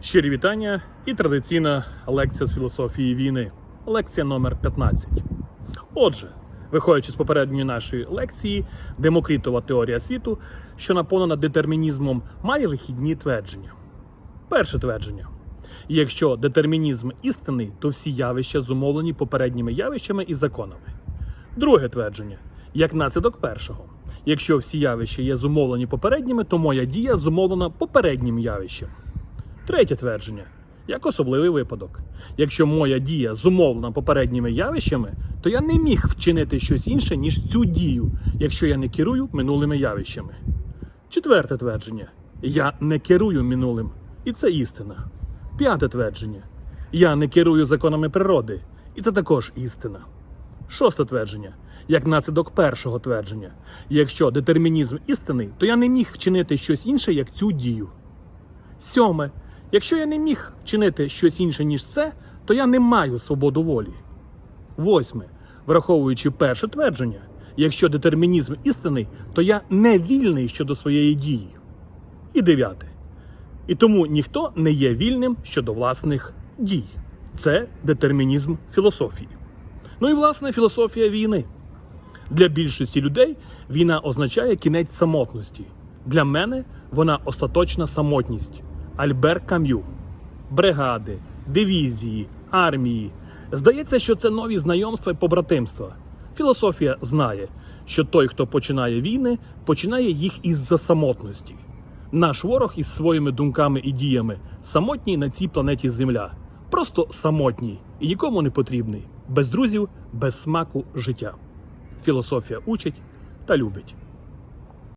Щирі вітання і традиційна лекція з філософії війни. Лекція номер 15. Отже, виходячи з попередньої нашої лекції, Демокритова теорія світу, що наповнена детермінізмом, має вихідні твердження. Перше твердження. Якщо детермінізм істинний, то всі явища зумовлені попередніми явищами і законами. Друге твердження. Як наслідок першого. Якщо всі явища є зумовлені попередніми, то моя дія зумовлена попереднім явищем. Третє твердження. Як особливий випадок. Якщо моя дія зумовлена попередніми явищами, то я не міг вчинити щось інше, ніж цю дію, якщо я не керую минулими явищами. Четверте твердження. Я не керую минулим. І це істина. П'яте твердження. Я не керую законами природи. І це також істина. Шосте твердження. Як наслідок першого твердження. Якщо детермінізм істинний, то я не міг вчинити щось інше, як цю дію. Сьоме. Якщо я не міг вчинити щось інше, ніж це, то я не маю свободу волі. Восьме. Враховуючи перше твердження, якщо детермінізм істинний, то я не вільний щодо своєї дії. І дев'яте. І тому ніхто не є вільним щодо власних дій. Це детермінізм філософії. Ну і власне філософія війни. Для більшості людей війна означає кінець самотності. Для мене вона остаточна самотність. Альбер Кам'ю. Бригади, дивізії, армії. Здається, що це нові знайомства і побратимства. Філософія знає, що той, хто починає війни, починає їх із-за самотності. Наш ворог із своїми думками і діями самотній на цій планеті Земля. Просто самотній і нікому не потрібний. Без друзів, без смаку життя. Філософія учить та любить.